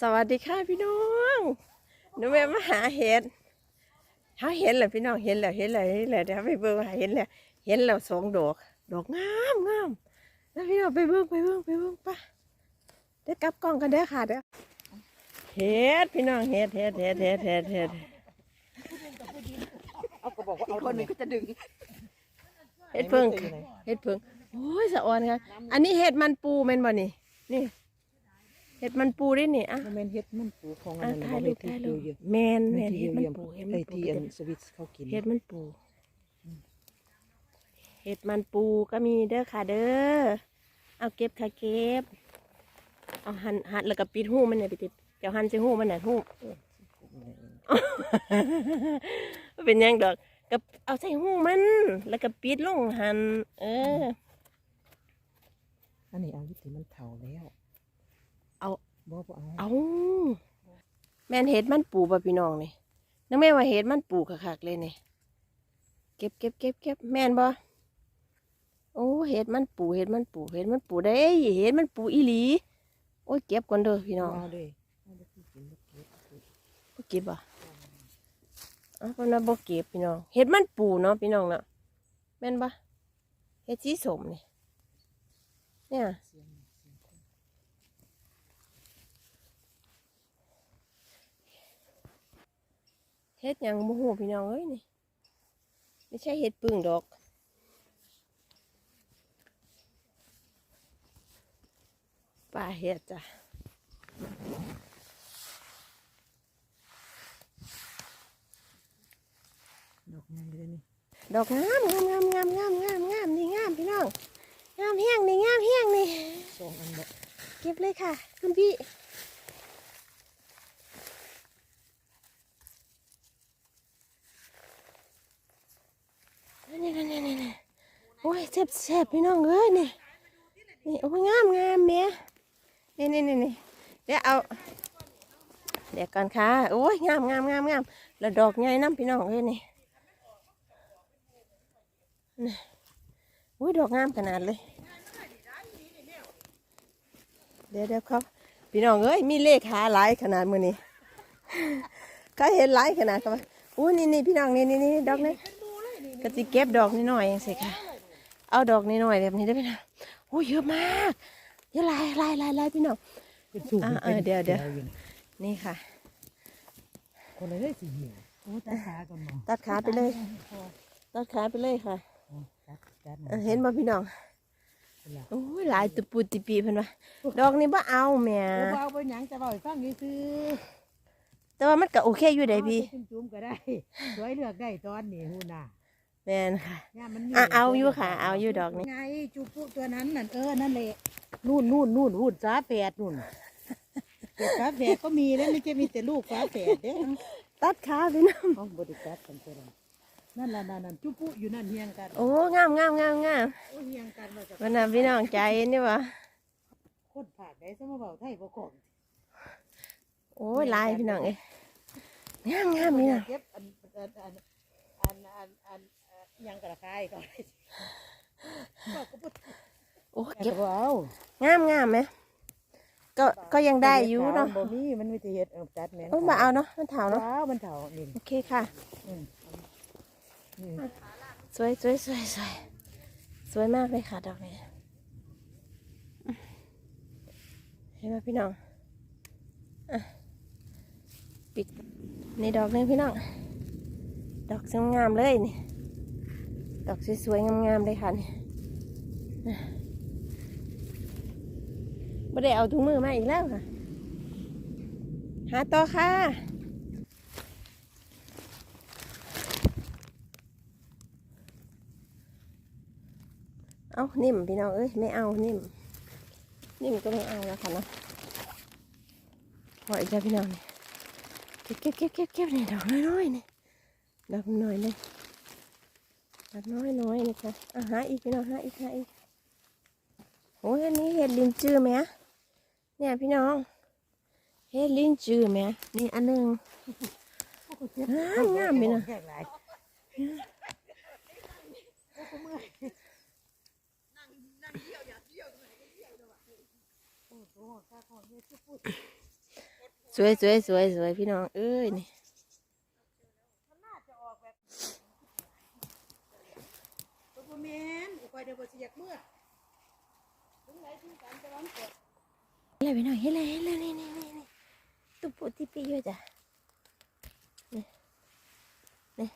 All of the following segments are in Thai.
สวัสดีค่ะพี่น้องหนูแม่มาหาเห็ดเขาเห็นแล้วพี่น้องเห็นแล้วเห็นแล้วเห็นแล้วเดี๋ยวไปเบิ่งว่าเห็นแล้วเห็นแล้วสองดอกดอกงามงามแล้วพี่น้องไปเบิ่งไปเบิ่งไปเบิ่งปะเดี๋ยวกลับกล้องกันเด้อค่ะเด้อเห็ดพี่น้องเห็ดเห็ดเห็ดเห็ดเห็ดเห็ดเอาก็บอกว่าเอาคนหนึ่งก็จะดึงเห็ดเพิ่งค่ะเห็ดเพิ่งโอ้ยสะออนค่ะอันนี้เห็ดมันปูแม่นบ่นี่นี่ เห็ดมันปูได้นี่อะ มันเป็นเฮ็ดมันปูของอัอะนนั้นถ่ายบ่รูเฮ็ปดถ่ายที่รูเดีปยวแมนๆแมแม่นที่เห็ดเดีมันยวปูเห็ดๆมัไอ้นปูที่อันสวิตเขากินเห็ดมันปูเห็ดมันปูก็มีเด้อค่ะเด้อเอาเก็บค่ะเก็บ เอาหันหันแล้วก็ปิดหูมันเนี่ยปิดเจ้าหันใส่หูมันน่ะหู เป็นหยังดอกก็เอาใส่หูมัน แล้วก็ปิดลงหันเออ อันนี้เอาอยู่ที่มันเฒ่าแล้วเอา บ่บ่เอาเอาแม่นเห็ดมันปูป่ะพี่น้องนี่นักแม่ว่าเห็ดมันปูคักๆเลยนี่เก็บเก็บเก็บเก็บแม่นบ่โอ้เห็ดมันปูเห็ดมันปูเห็ดมันปูได้เห็ดมันปูอีหลี โอ้ยเก็บก่อนเด้อพี่น้องเอาเลยเอาเลยที่กินบ่เก็บบ่เก็บอะเอ้าวเพราะนั้นบ่เก็บพี่น้องเห็ดมันปูเนาะพี่น้องเนาะแม่นบ่เห็ดสีสมนี่เนี่ย เสียงเสียงคน เฮ็ดหยังบ่ฮู้พี่น้องเอ้ยนี่ไม่ใช่เฮ็ดปึ่งดอกป้าเฮ็ดจ้ะดอกงามเลยนี่ดอกงามงามงามงามงามงามงามนี่งามพี่น้องงามแห้งนี่งามแห้งนี่สองอันบ่เก็บเลยค่ะ คุณพี่นี่นี่นี่นี่นี่โอ้ย แซ่บแซ่บพี่น้องเอ้ยนี่นี่โอ้ยงามงามแม่นี่นี่นี่นี่เดี๋ยวเอาเดี๋ยวก่อนค่ะโอ้ยงามงามงามงามแล้วดอกใหญ่น้ำพี่น้องเอ้ยนี่นี่โอ้ยดอกงามขนาดเลย เดี๋ยวเดี๋ยวเขาพี่น้องเอ้ยมีเลขหาหลายขนาดมือนี้เขาเห็นหลายขนาดเขาว่าอู้นี่นี่พี่น้องนี่นี่นี่ดอกนี้ก็จะเก็บดอกนิดหน่อยสิค่ะ เอาดอกนิดหน่อยแบบนี้ได้ไหมนะโอ้ยเยอะมาก เยอะหลายหลายหลายหลายพี่น้องเป็นสูงอ่าเป็นเออเดี๋ยวเดี๋ยวอนี่นี่ค่ะ คนละเลยสิเหี่ยวโอ้ตาขาก่อนบ่ตัดขาไปเลยตัดขาไปเลยค่ะอ๋อจัดจัดเออเห็นบ่พี่น้องเป็นล่ะโอ้ยหลายตุปูติปีเพิ่นว่าดอกนี้บ่เอาแหม่บ่เอาไปหยังจะบ่ให้ฟังซื่อแต่ว่ามันก็โอเคอยู่ๆได้พี่เอาไปจุ่มๆก็ได้สวยเลือกได้ตอนนี้ฮู้น่ะ แม่นค่ะ ย่ามันมีอะเอาอยู่ค่ะ เอาอยู่ดอกนี้ ไงจูปุตัวนั้นนั่นเออนั่นแหละนู่นนู่นนู่นหุ่นฟ้าแฝดนู่นเด็กฟ้าแฝดก็มีแล้วไม่ใช่มีแต่ลูกฟ้าแฝดเด้อตัดขาพี่น้องเอาบริการกันตัวนั้นนั่นล่ะนั่นนั่นจูปุอยู่นั่นเฮียงกันโอ้งามงามงามงามโอ้เฮียงกันมาจากวันนั้นพี่น้องใจนี่วะคนผ่านได้สมมาเบาไทยบ่ก่อนโอ้ยลายพี่น้องเอ้ยงามงามพี่น้อง เก็บอันอันอันอันอันอันเอ่ออิห ยังกระคายก่อนบอกก็บ่โอ้เก็เก็บบเอางามงามไหมก็ก็ยังได้อยู่เนาะบ่มีมันมีแต่เฮ็ดเอาจัดแม่นโอ้มาเอาเนาะมันเถาเนาะว้าวมันเฒ่านี่โอเคค่ะอืมนี่สวยสวยสวยสวยสวยมากเลยค่ะดอกนี้เห็นไหมพี่น้องอะปิดนี่ดอกหนึงพี่น้อง ดอกสวยงามเลยนี่ ดอกสวยๆงามๆเลยค่ะนี่ไม่ได้เอาถุงมือมาอีกแล้วค่ะ หาต่อค่ะ เอานิ่มพี่น้องเอ้ยไม่เอานิ่ม นิ่มก็ไม่เอาแล้วค่ะเนาะปล่อยจ้ะพี่น้องนี่เก็บเก็บเก็บเก็บเก็บนี่ดอกน้อยๆนี่ดอกน้อยเลย กน้อยน้อยๆนี่ค่ะอะหาอีกพี่น้องหาอีกหาอีกโอ้ยอันนี้เห็ดลินจือไหมเนี่ยพี่น้อง เห็ดลินจือไหมนี่อันหนึงงามงามพี่น้องแค่หลยสวยสวยสวยสวยพี่น้องเอ้ยนี่ ตัว บ่แมนอุคอยเดี๋ยวบ่สิอยากเมื่อถึงไหนถึงกันจะร้องกดเห็นเลยพี่น้องเห็นเลยเห็นเลยนี่นี่นี่ตุ๊ปุติปีอยู่จ้ะนี่นี่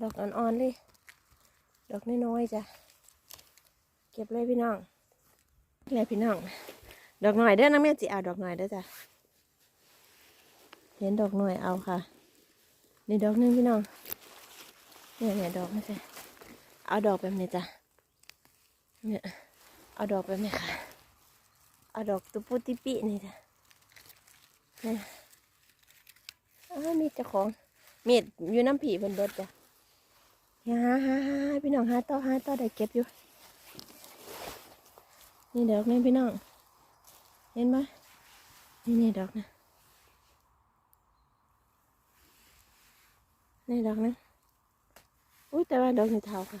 ดอกอ่อนๆเลย ดอกน้อยๆจ้ะเก็บเลยพี่น้องเลยพี่น้อง ดอกหน่อยเด้อน้องแม่จิเอาดอกหน่อยเด้อจ้ะเห็นดอกหน่อยเอาค่ะนี่ดอกนึงพี่น้องเนี่ยเนี่ยดอกไม่ใช่ เอาดอกแบบนี้จ้ะเนี่ยเอาดอกแบบนี้ค่ะ เอาดอกตุปุติปินี่จ้ะเนี่ยอ้ามีเจ้าของมีดอยู่น้ำผีเพิ่นเบิดจ้ะย่าหาหาหาหาพี่น้องหาต่อหาต่อได้เก็บอยู่ นี่ดอกนี่พี่น้อง เห็นไหมนี่นี่ดอกนะนี่ดอกนะอุ้ยแต่ว่าดอกนี่เทาค่ะ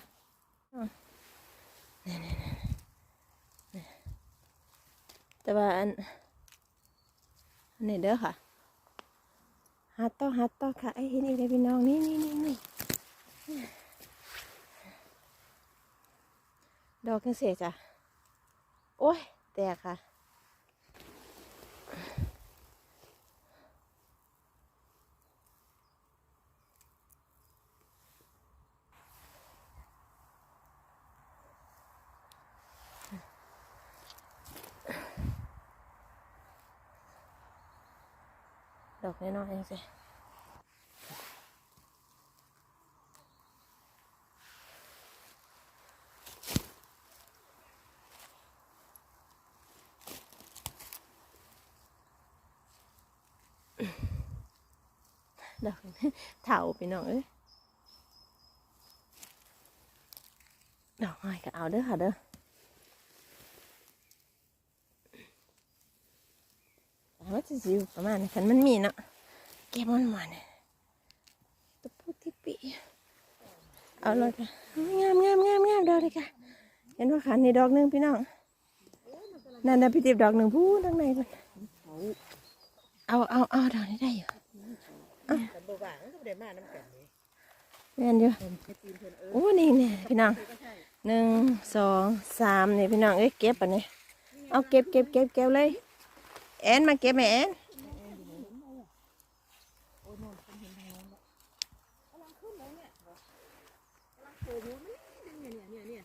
แต่ว่าอันนี้เด้อค่ะหาต่อหาต่อค่ะไอ้ที่นี่เลยพี่น้องนี่นี่นี่นี่ดอกกันเสียจ้ะโอ้ยแตกค่ะ ดอกน้อยๆเองสิดอกเถาไปหน่องเอ้ยดอกน้อยก็เอาเด้อค่ะเด้อ ว่า จะอยู่ประมาณนี้คันมันมีเนาะเก็บมันมาเนี่ยตะพูที่ปีเอาเลยค่ะงามงามงามงามดอกเลยค่ะเห็นว่าขันในดอกหนึ่งพี่น้องนั่นนะพี่ติบดอกหนึ่งพูดข้างในมันเอาเอาเอาดอกนี้ได้อยู่กันบ่ว่างก็บ่ได้มาน้ำกันเลยแม่นอยู่เพิ่นไปตีนเพิ่นเออโอ้นี่เนี่ยพี่น้องหนึ่งสองสามเนี่ยพี่น้องเอ้ยเก็บปะเนี่ยเอาเก็บเก็บเก็บเก็บเลย แอนมาเก็บไหมแอนเนี่ยเนี่ยเนี่ย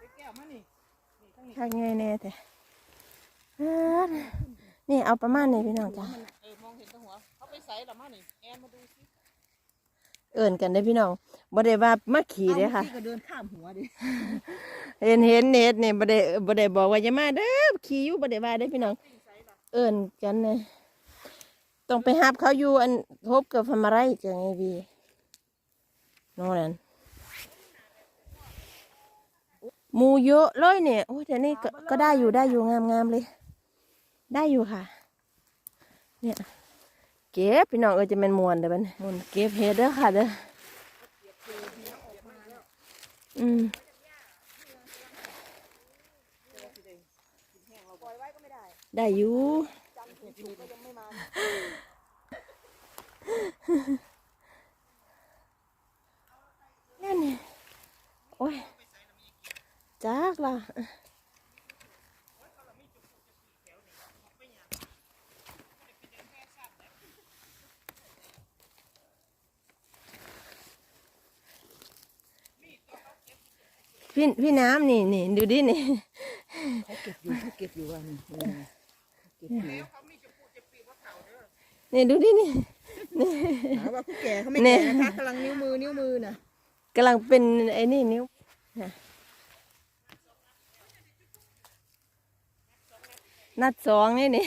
ไปแก้วมานี่ทางไงแน่แต่นี่เอาประมาณนี้พี่น้องจ้ะเออมองเห็นแตหัวเขาไปใส่ละมานี่แอนมาดูสิเอิ่นกันได้พี่น้องบ่ได้ว่ามาขี่เด้ค่ะก็เดินข้ามหัวดิเห็นเห็นเน็ตเนี่ยบ่ได้บ่ได้บอกว่าอย่ามาเด้อขี่อยู่บ่ได้ว่าเด้พี่น้อง เอิ่นกันนะต้องไปหับเขาอยู่อันพบกับทำอะไรจังไงพี่น้อนั่นมูเยอะเลยเนี่ยโอ้ยแต่นี่ก็ก็ได้อยู่ได้อยู่งามงามๆเลย ได้อยู่ค่ะ เนี่ย เก็บพี่น้องเออจะเป็นมวนเด้อบันมวนเก็บเห็ดเด้อค่ะเด้ออืม ได้อยู่นั่นนี่โอ้ยจากละพี่พี่น้ำนี่นี่ดูดินี่เขาเก็บอยู่เขาเก็บอยู่ว่านี่ นี่ดูดินี่หาว่าผู้แก่เขาไม่แน่แก่นะคะกำลังนิ้วมือนิ้วมือน่ะกำลังเป็นไอ้นี่นิ้วน่ะนัดสองนี่นี่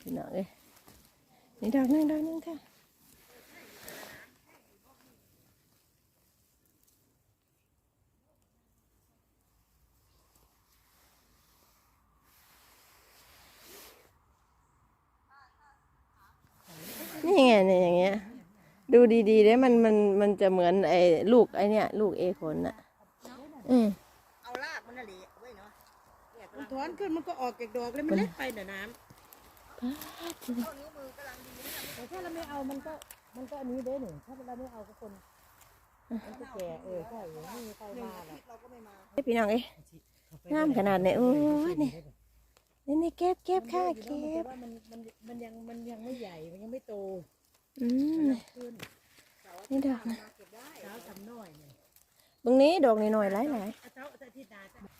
พี่น้องเอ้นี่ดอกนึงดอกนึงค่ะนี่ไงเนี่ยอย่างเงี้ย ดูดีๆได้มันมันมันจะเหมือนไอ้ลูกไอ้เนี่ย ลูกเอขนน่ะอืมเอาลากมันน่ะเลยเว้ยเนาะมันถอนขึ้นมันก็ออกจากดอกเลยมันเล็กไปเหนือน้ำ แต่ถ้าเราไม่เอามันก็มันก็อันนี้เด้หนึ่งถ้าเราไม่เอาก็คนมันก็แก่เออใช่ไม่มีใครมาหรอกเราก็ไม่มาเอ้ยพี่น้องเอ้ยงามขนาดไหนโอ้ยนี่นี่นี่เก็บเก็บค่ะเก็แต่บว่ามันมันมันยังมันยังไม่ใหญ่มันยังไม่โตอืมขึ้นนี่ดอกนะเช้าทำน้อยเนี่ยตรงนี้ดอกน้อยๆหลายเอาเ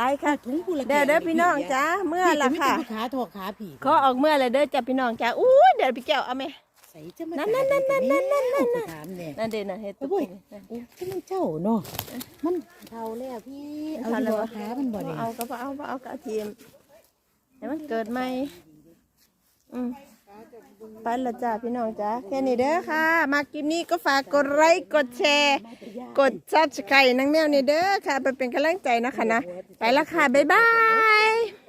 ช้าอาทิตย์หน้าจะๆได้ค่ะถุงกูละเดี๋ยวเด้อพี่น้องจ้าเมื่อละค่ะพี่ขาถอขาผีขอออกเมื่อเลยเด้อจ้าพี่น้องจ้าอู้ยเดี๋ยวพี่แก้วเอาไหมใส่จะมานั่นนั่นนั่นนั่นนั่นนั่นนั่นถามเนี่ยนั่นเด่นนะเฮ็ดโอ้ตุ๊กยนี่โอ้ที่มันเจ้าเนาะมันเท่าแล้วพี่เอาดีกว่าขามันบ่บ่เนี่ยเอาก็บ่เอาบ่เอาก็เอาทีมให้มันเกิดใหม่อืม ไปละจ้าพี่น้องจ้าแค่นี้เด้อค่ะ มาคลิปนี้ก็ฝากกดไลค์กดแชร์ กดซับสไครต์นังแมวนี่เด้อค่ะไปเป็นกำลังใจนะคะนะ ไปละค่ะ บ๊ายบาย